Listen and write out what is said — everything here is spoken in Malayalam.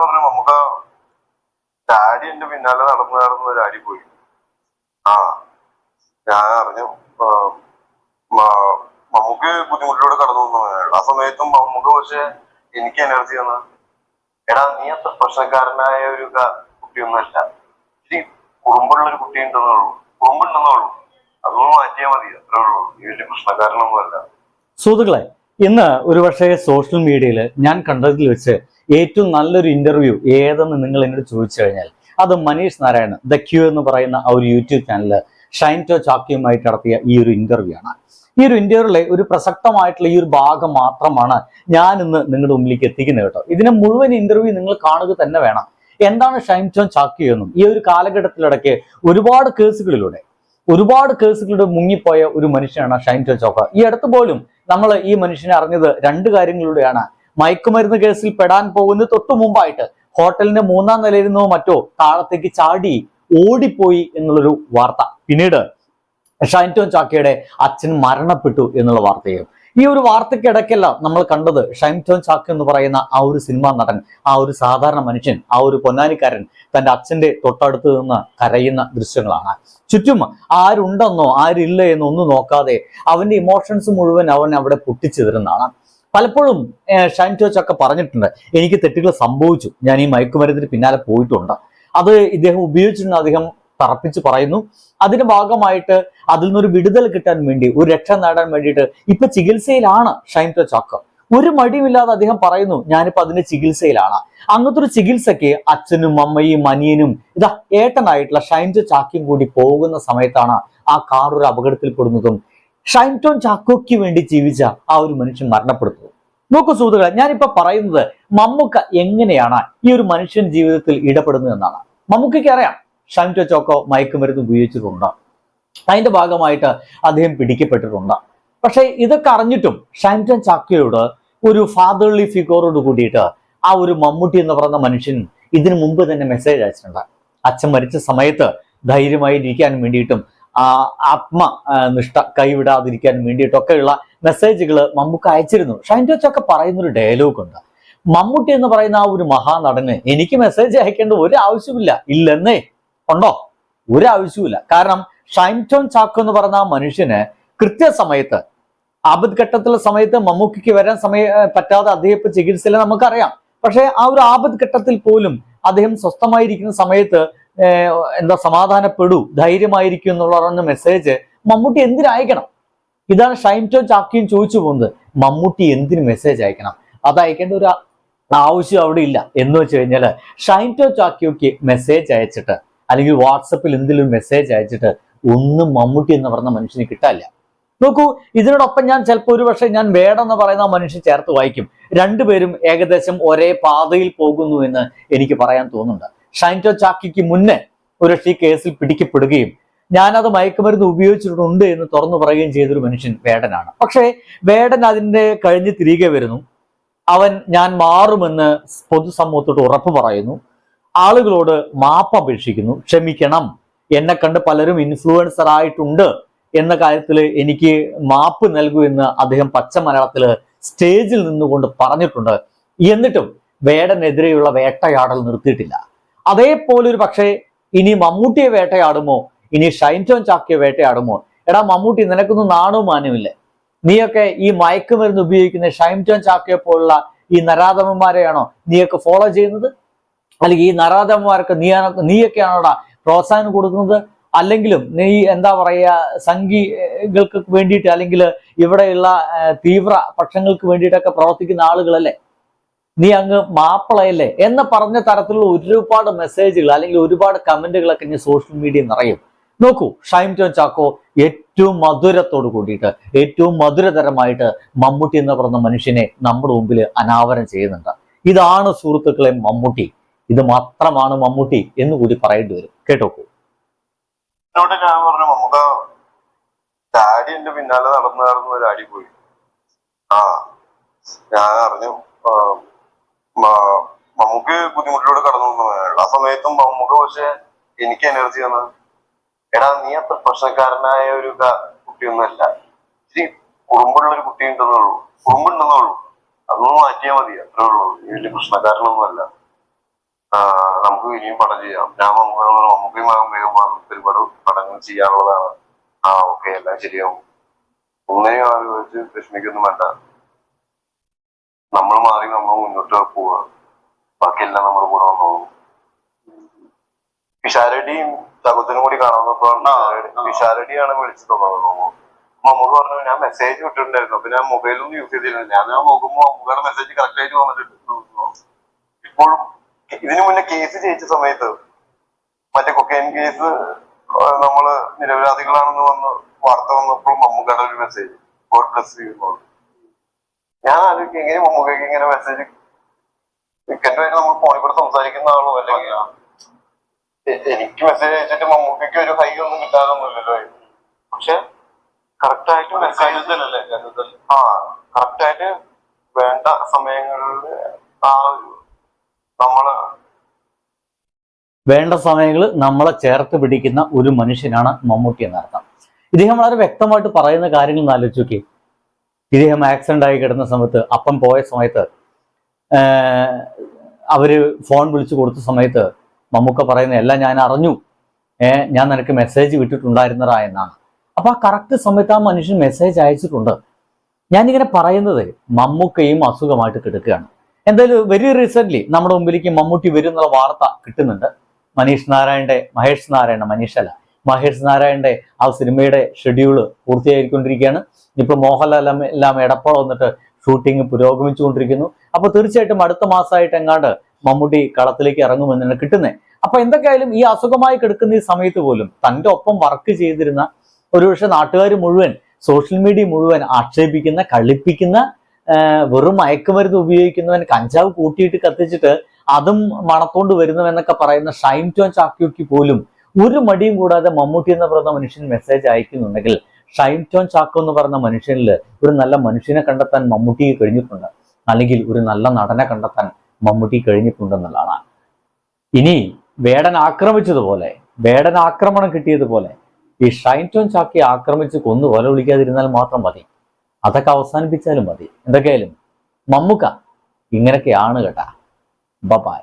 പറഞ്ഞു നമുക്ക് ഡാഡി എന്റെ പിന്നാലെ നടന്ന് ഒരു ഡാഡി പോയി. ആ ഞാൻ അറിഞ്ഞു. മമ്മൂക്ക് ബുദ്ധിമുട്ടിലൂടെ കടന്നു വന്നു. ആ സമയത്തും മമ്മൂക്ക് പക്ഷെ എനിക്ക് എനർജി തന്ന എടാ നീ അത്ര പ്രശ്നക്കാരനായ ഒരു കുട്ടിയൊന്നുമല്ല. ഇനി കുറുമ്പുള്ള കുട്ടി ഉണ്ടെന്നുള്ളൂ കുറുമ്പുണ്ടെന്നുള്ളൂ അതൊന്നും മാറ്റിയാൽ മതി. അത്രേ ഉള്ളൂ. നീ വലിയ പ്രശ്നക്കാരനൊന്നുമല്ല. സുഹൃത്തുക്കളെ ഇന്ന് ഒരുപക്ഷെ സോഷ്യൽ മീഡിയയിൽ ഞാൻ കണ്ടതിൽ വെച്ച് ഏറ്റവും നല്ലൊരു ഇന്റർവ്യൂ ഏതെന്ന് നിങ്ങൾ എന്നോട് ചോദിച്ചു കഴിഞ്ഞാൽ അത് മനീഷ് നാരായണൻ ദ ക്യൂ എന്ന് പറയുന്ന ആ ഒരു യൂട്യൂബ് ചാനൽ ഷൈൻ ടോ ചാക്കിയുമായിട്ട് നടത്തിയ ഈ ഒരു ഇന്റർവ്യൂ ആണ്. ഈ ഒരു ഇന്റർവ്യൂലെ ഒരു പ്രസക്തമായിട്ടുള്ള ഈ ഒരു ഭാഗം മാത്രമാണ് ഞാൻ ഇന്ന് നിങ്ങളുടെ മുമ്പിലേക്ക് എത്തിക്കുന്നത് കേട്ടോ. ഇതിനെ മുഴുവൻ ഇന്റർവ്യൂ നിങ്ങൾ കാണുക തന്നെ വേണം. എന്താണ് ഷൈൻ ടോ ചാക്കി എന്നും ഈ ഒരു കാലഘട്ടത്തിലിടയ്ക്ക് ഒരുപാട് കേസുകളിലൂടെ ഒരുപാട് കേസുകളിലൂടെ മുങ്ങിപ്പോയ ഒരു മനുഷ്യനാണ് ഷൈൻ ടോ ചോക്ക ഈ അടുത്ത് പോലും നമ്മൾ ഈ മനുഷ്യനെ അറിഞ്ഞത് രണ്ട് കാര്യങ്ങളിലൂടെയാണ്. മയക്കുമരുന്ന് കേസിൽ പെടാൻ പോകുന്ന തൊട്ടു മുമ്പായിട്ട് ഹോട്ടലിന്റെ മൂന്നാം നിലയിൽ നിന്നോ മറ്റോ താഴത്തേക്ക് ചാടി ഓടിപ്പോയി എന്നുള്ളൊരു വാർത്ത. പിന്നീട് ഷൈൻടോൻ ചാക്കയുടെ അച്ഛൻ മരണപ്പെട്ടു എന്നുള്ള വാർത്തയും ഈ ഒരു വാർത്തയ്ക്കിടയ്ക്കല്ല നമ്മൾ കണ്ടത്. ഷൈംടോൺ ചാക്ക് എന്ന് പറയുന്ന ആ ഒരു സിനിമാ നടൻ ആ ഒരു സാധാരണ മനുഷ്യൻ ആ ഒരു പൊന്നാനിക്കാരൻ തന്റെ അച്ഛന്റെ തൊട്ടടുത്ത് നിന്ന് കരയുന്ന ദൃശ്യങ്ങളാണ്. ചുറ്റും ആരുണ്ടെന്നോ ആരില്ല എന്നോ ഒന്നും നോക്കാതെ അവന്റെ ഇമോഷൻസ് മുഴുവൻ അവൻ അവിടെ പൊട്ടിച്ചെതിരുന്നതാണ്. പലപ്പോഴും ഷൈൻ ടോച്ച് ഒക്കെ പറഞ്ഞിട്ടുണ്ട് എനിക്ക് തെറ്റുകൾ സംഭവിച്ചു. ഞാൻ ഈ മയക്കുമരുന്നിന് പിന്നാലെ പോയിട്ടുണ്ട്. അത് ഇദ്ദേഹം ഉപയോഗിച്ചിട്ടുണ്ട് അദ്ദേഹം തറപ്പിച്ച് പറയുന്നു. അതിന്റെ ഭാഗമായിട്ട് അതിൽ നിന്നൊരു വിടുതൽ കിട്ടാൻ വേണ്ടി ഒരു രക്ഷ നേടാൻ വേണ്ടിയിട്ട് ഇപ്പൊ ചികിത്സയിലാണ് ഷൈൻ ടോ ചാക്ക. ഒരു മടിയുമില്ലാതെ അദ്ദേഹം പറയുന്നു ഞാനിപ്പോ അതിന്റെ ചികിത്സയിലാണ്. അങ്ങനത്തെ ഒരു ചികിത്സയ്ക്ക് അച്ഛനും അമ്മയും അനിയനും ഇതാ ഏട്ടനായിട്ടുള്ള ഷൈൻ ടോ ചാക്കിയും കൂടി പോകുന്ന സമയത്താണ് ആ കാർ ഒരു അപകടത്തിൽപ്പെടുന്നതും ഷൈൻ ടോൺ ചാക്കോയ്ക്ക് വേണ്ടി ജീവിച്ച ആ ഒരു മനുഷ്യൻ മരണപ്പെടുന്നത്. നോക്കൂ സുഹൃത്തുക്കളെ ഞാനിപ്പോ പറയുന്നത് മമ്മൂക്ക എങ്ങനെയാണ് ഈ ഒരു മനുഷ്യൻ ജീവിതത്തിൽ ഇടപെടുന്നത് എന്നാണ് മമ്മൂക്കയ്ക്ക് അറിയാം ഷൈൻ ടോ ചോക്കോ മയക്കുമരുന്ന് ഉപയോഗിച്ചിട്ടുണ്ട്. അതിന്റെ ഭാഗമായിട്ട് അദ്ദേഹം പിടിക്കപ്പെട്ടിട്ടുണ്ട്. പക്ഷേ ഇതൊക്കെ അറിഞ്ഞിട്ടും ഷാന്റോ ചാക്കയോട് ഒരു ഫാദർലി ഫിഗറോട് കൂടിയിട്ട് ആ ഒരു മമ്മൂട്ടി എന്ന് പറയുന്ന മനുഷ്യൻ ഇതിനു മുമ്പ് തന്നെ മെസ്സേജ് അയച്ചിട്ടുണ്ട്. അച്ഛൻ മരിച്ച സമയത്ത് ധൈര്യമായി ഇരിക്കാൻ വേണ്ടിയിട്ടും ആ ആത്മ നിഷ്ഠ കൈവിടാതിരിക്കാൻ വേണ്ടിയിട്ടൊക്കെയുള്ള മെസ്സേജുകൾ മമ്മൂക്ക അയച്ചിരുന്നു. ഷൈൻ ചോക്ക പറയുന്ന ഒരു ഡയലോഗ് ഉണ്ട്. മമ്മൂട്ടി എന്ന് പറയുന്ന ആ ഒരു മഹാനടന് എനിക്ക് മെസ്സേജ് അയക്കേണ്ട ഒരു ആവശ്യമില്ല ഇല്ലെന്നേ. ഉണ്ടോ? ഒരു ആവശ്യവുമില്ല കാരണം ഷൈംടോൺ ചാക്ക് എന്ന് പറഞ്ഞ ആ മനുഷ്യന് കൃത്യസമയത്ത് ആപത് ഘട്ടത്തിലെ സമയത്ത് മമ്മൂക്കിക്ക് വരാൻ സമയ പറ്റാതെ അദ്ദേഹം ഇപ്പൊ ചികിത്സയിൽ നമുക്കറിയാം. പക്ഷേ ആ ഒരു ആപത് ഘട്ടത്തിൽ പോലും അദ്ദേഹം സ്വസ്ഥമായിരിക്കുന്ന സമയത്ത് എന്താ സമാധാനപ്പെടൂ ധൈര്യമായിരിക്കും എന്നുള്ള പറഞ്ഞ മെസ്സേജ് മമ്മൂട്ടി എന്തിനയക്കണം ഇതാണ് ഷൈൻ ടോൺ ചാക്കിയും ചോദിച്ചു പോകുന്നത്. മമ്മൂട്ടി എന്തിനു മെസ്സേജ് അയക്കണം? അത് അയക്കേണ്ട ഒരു ആവശ്യം അവിടെ ഇല്ല. എന്ന് വെച്ച് കഴിഞ്ഞാൽ ഷൈൻ ടോ ചാക്കിയോക്ക് മെസ്സേജ് അയച്ചിട്ട് അല്ലെങ്കിൽ വാട്സപ്പിൽ എന്തെങ്കിലും മെസ്സേജ് അയച്ചിട്ട് ഒന്നും മമ്മൂട്ടി എന്ന് പറഞ്ഞ മനുഷ്യന് കിട്ടാല്ല നോക്കൂ ഇതിനോടൊപ്പം ഞാൻ ചിലപ്പോൾ ഒരു പക്ഷേ ഞാൻ വേടെന്ന് പറയുന്ന മനുഷ്യൻ ചേർത്ത് വായിക്കും. രണ്ടുപേരും ഏകദേശം ഒരേ പാതയിൽ പോകുന്നു എന്ന് എനിക്ക് പറയാൻ തോന്നുന്നുണ്ട്. ഷൈന്റോ ചാക്കിക്ക് മുന്നേ ഒരു ഈ കേസിൽ പിടിക്കപ്പെടുകയും ഞാനത് മയക്കുമരുന്ന് ഉപയോഗിച്ചിട്ടുണ്ട് എന്ന് തുറന്നു പറയുകയും ചെയ്തൊരു മനുഷ്യൻ വേടനാണ്. പക്ഷേ വേടൻ അതിന്റെ കഴിഞ്ഞ് തിരികെ വരുന്നു. അവൻ ഞാൻ മാറുമെന്ന് പൊതുസമൂഹത്തോട് ഉറപ്പ് പറയുന്നു. ആളുകളോട് മാപ്പ് അപേക്ഷിക്കുന്നു. ക്ഷമിക്കണം. എന്നെ കണ്ട് പലരും ഇൻഫ്ലുവൻസർ ആയിട്ടുണ്ട് എന്ന കാര്യത്തിൽ എനിക്ക് മാപ്പ് നൽകൂ എന്ന് അദ്ദേഹം പച്ച മലയാളത്തിൽ സ്റ്റേജിൽ നിന്നുകൊണ്ട് പറഞ്ഞിട്ടുണ്ട്. എന്നിട്ടും വേടനെതിരെയുള്ള വേട്ടയാടൽ നിർത്തിയിട്ടില്ല. അതേപോലെ ഒരു പക്ഷേ ഇനി മമ്മൂട്ടിയെ വേട്ടയാടുമോ? ഇനി ഷൈൻ ടോൺ ചാക്കിയെ വേട്ടയാടുമോ? എടാ മമ്മൂട്ടി നിനക്കൊന്നും നാണവും മാനവുമില്ലേ നീയൊക്കെ ഈ മയക്കുമരുന്ന് ഉപയോഗിക്കുന്ന ഷൈൻ ടോൺ ചാക്കിയെ പോലുള്ള ഈ നരാധമന്മാരെയാണോ? നീയൊക്കെ ഫോളോ ചെയ്യുന്നത്? അല്ലെങ്കിൽ ഈ നരാധന്മാർക്ക് നീ നീയൊക്കെയാണോടാ പ്രോത്സാഹനം കൊടുക്കുന്നത്? അല്ലെങ്കിലും നീ എന്താ പറയുക സംഘികൾക്ക് വേണ്ടിയിട്ട് അല്ലെങ്കിൽ ഇവിടെയുള്ള തീവ്ര പക്ഷങ്ങൾക്ക് വേണ്ടിയിട്ടൊക്കെ പ്രവർത്തിക്കുന്ന ആളുകളല്ലേ? നീ അങ്ങ് മാപ്പിളയല്ലേ? എന്ന് പറഞ്ഞ തരത്തിലുള്ള ഒരുപാട് മെസ്സേജുകൾ അല്ലെങ്കിൽ ഒരുപാട് കമന്റുകളൊക്കെ ഇനി സോഷ്യൽ മീഡിയ നിറയും. നോക്കൂ ഷൈം ടോൺ ചാക്കോ ഏറ്റവും മധുരത്തോട് കൂടിയിട്ട് ഏറ്റവും മധുരതരമായിട്ട് മമ്മൂട്ടി എന്ന് പറയുന്ന മനുഷ്യനെ നമ്മുടെ മുമ്പിൽ അനാവരണം ചെയ്യുന്നുണ്ട്. ഇതാണ് സുഹൃത്തുക്കളെ മമ്മൂട്ടി. ഇത് മാത്രമാണ് മമ്മൂട്ടി എന്ന് കൂടി പറയേണ്ടി വരും. കേട്ടോക്കൂ. എന്നോട് ഞാൻ പറഞ്ഞു മമ്മൂക്ക ഡാഡി എന്റെ പിന്നാലെ നടന്നു നടന്ന് ഡാഡി പോയി. ആ ഞാൻ അറിഞ്ഞു. മമ്മൂക്ക് ബുദ്ധിമുട്ടിലൂടെ കടന്നു വന്നു. ആ സമയത്തും മമ്മൂക്ക പക്ഷെ എനിക്ക് എനർജി തന്ന എടാ നീ അത്ര പ്രശ്നക്കാരനായ ഒരു കുട്ടിയൊന്നുമല്ല ഇച്ചിരി കുറുമ്പുള്ള ഒരു കുട്ടി ഉണ്ടെന്നുള്ളൂ കുറുമ്പുണ്ടെന്നുള്ളൂ അതൊന്നും മാറ്റിയാൽ മതി അത്രേ ഉള്ളൂ. വലിയ പ്രശ്നക്കാരനൊന്നുമല്ല ഇനിയും പടം ചെയ്യാം. ഞാൻ നമുക്ക് നമുക്ക് വേഗം നമുക്ക് ഒരുപാട് പടങ്ങൾ ചെയ്യാനുള്ളതാണ്. ആ ഓക്കെ എല്ലാം ശരിയാവും. ഒന്നിനെയും ആലോചിച്ച് വിഷമിക്കൊന്നും വേണ്ട. നമ്മൾ മാറി നമ്മൾ മുന്നോട്ട് പോവുക. ബാക്കിയെല്ലാം നമ്മുടെ കൂടെ വന്നോളും. പിഷാരടിയും തകത്തിനും കൂടി കാണുന്നപ്പോ പിഷാരടിയാണ് വിളിച്ചു തോന്നുന്നത് മമ്മൂക്ക് പറഞ്ഞു ഞാൻ മെസ്സേജ് വിട്ടിട്ടുണ്ടായിരുന്നു അപ്പൊ ഞാൻ മൊബൈലൊന്നും യൂസ് ചെയ്തിരുന്നില്ല ഞാൻ നോക്കുമ്പോൾ നോക്കുമ്പോ മമ്മൂക്കയുടെ മെസ്സേജ് കറക്റ്റ് ആയിട്ട് വന്നിട്ടുണ്ട്. ഇപ്പോഴും ഇതിനു മുന്നേ കേസ് ജയിച്ച സമയത്ത് മറ്റേ കൊക്കൈൻ കേസ് നമ്മൾ നിരപരാധികളാണെന്ന് വന്ന് വാർത്ത വന്നപ്പോൾ മമ്മൂക്കയുടെ ഒരു മെസ്സേജ് ഗോഡ് ബ്ലസ് ചെയ്യുന്നു ഞാൻ ആലോചിക്കും എങ്ങനെ മമ്മൂക്കയ്ക്ക് ഇങ്ങനെ മെസ്സേജ് ടിക്കറ്റുമായിട്ട് നമ്മൾ ഫോണിൽ കൂടെ സംസാരിക്കുന്ന ആളോ? അല്ലെങ്കിൽ എനിക്ക് മെസ്സേജ് അയച്ചിട്ട് മമ്മൂക്കയ്ക്ക് ഒരു ഹൈ ഒന്നും കിട്ടാതൊന്നുമില്ലല്ലോ. പക്ഷെ കറക്റ്റ് ആയിട്ട് മെസ്സേജ് ആ കറക്റ്റ് ആയിട്ട് വേണ്ട സമയങ്ങളിൽ ആ ഒരു നമ്മൾ വേണ്ട സമയങ്ങളിൽ നമ്മളെ ചേർത്ത് പിടിക്കുന്ന ഒരു മനുഷ്യനാണ് മമ്മൂട്ടി എന്നർത്ഥം. ഇദ്ദേഹം വളരെ വ്യക്തമായിട്ട് പറയുന്ന കാര്യങ്ങൾ ഒന്ന് ആലോചിച്ച് നോക്കി ഇദ്ദേഹം ആക്സിഡന്റ് ആയി കിടന്ന സമയത്ത് അപ്പം പോയ സമയത്ത് അവർ ഫോൺ വിളിച്ചു കൊടുത്ത സമയത്ത് മമ്മൂക്ക പറയുന്ന എല്ലാം ഞാൻ അറിഞ്ഞു. ഞാൻ നിനക്ക് മെസ്സേജ് വിട്ടിട്ടുണ്ടായിരുന്നതാ എന്നാണ്. അപ്പൊ ആ കറക്റ്റ് സമയത്ത് ആ മനുഷ്യൻ മെസ്സേജ് അയച്ചിട്ടുണ്ട്. ഞാനിങ്ങനെ പറയുന്നത് മമ്മൂക്കയും അസുഖമായിട്ട് കിടക്കുകയാണ്. എന്തായാലും വെരി റീസെന്റ് നമ്മുടെ മുമ്പിലേക്ക് മമ്മൂട്ടി വരും എന്നുള്ള വാർത്ത കിട്ടുന്നുണ്ട്. മനീഷ് നാരായണന്റെ മഹേഷ് നാരായണ മനീഷ് അല്ല മഹേഷ് നാരായണന്റെ ആ സിനിമയുടെ ഷെഡ്യൂൾ പൂർത്തിയായിക്കൊണ്ടിരിക്കുകയാണ്. ഇപ്പൊ മോഹൻലാൽ എല്ലാം- എടപ്പാൾ വന്നിട്ട് ഷൂട്ടിംഗ് പുരോഗമിച്ചുകൊണ്ടിരിക്കുന്നു. അപ്പൊ തീർച്ചയായിട്ടും അടുത്ത മാസമായിട്ട് എങ്ങാണ്ട് മമ്മൂട്ടി കളത്തിലേക്ക് ഇറങ്ങുമെന്നാണ് കിട്ടുന്നത് അപ്പൊ എന്തൊക്കെയായാലും ഈ അസുഖമായി കിടക്കുന്ന ഈ സമയത്ത് പോലും തന്റെ ഒപ്പം വർക്ക് ചെയ്തിരുന്ന ഒരുപക്ഷെ നാട്ടുകാർ മുഴുവൻ സോഷ്യൽ മീഡിയ മുഴുവൻ ആക്ഷേപിക്കുന്ന കളിപ്പിക്കുന്ന വെറും മയക്കുമരുന്ന് ഉപയോഗിക്കുന്നവൻ കഞ്ചാവ് കൂട്ടിയിട്ട് കത്തിച്ചിട്ട് അതും മണത്തോണ്ട് വരുന്നവെന്നൊക്കെ പറയുന്ന ഷൈൻ ടോൺ ചാക്യോക്ക് പോലും ഒരു മടിയും കൂടാതെ മമ്മൂട്ടി എന്ന് പറയുന്ന മനുഷ്യൻ മെസ്സേജ് അയക്കുന്നുണ്ടെങ്കിൽ ഷൈൻ ടോൺ ചാക്കോ എന്ന് പറയുന്ന മനുഷ്യനിൽ ഒരു നല്ല മനുഷ്യനെ കണ്ടെത്താൻ മമ്മൂട്ടിക്ക് കഴിഞ്ഞിട്ടുണ്ട്. അല്ലെങ്കിൽ ഒരു നല്ല നടനെ കണ്ടെത്താൻ മമ്മൂട്ടി കഴിഞ്ഞിട്ടുണ്ടെന്നുള്ളതാണ്. ഇനി വേടൻ ആക്രമിച്ചതുപോലെ വേടൻ ആക്രമണം കിട്ടിയതുപോലെ ഈ ഷൈൻ ടോൺ ചാക്കി ആക്രമിച്ച് കൊന്നു കൊല വിളിക്കാതിരുന്നാൽ മാത്രം മതി. അതൊക്കെ അവസാനിപ്പിച്ചാലും മതി. എന്തൊക്കെയായാലും മമ്മുക്ക ഇങ്ങനെയൊക്കെയാണ് കേട്ടാ. ബബായ്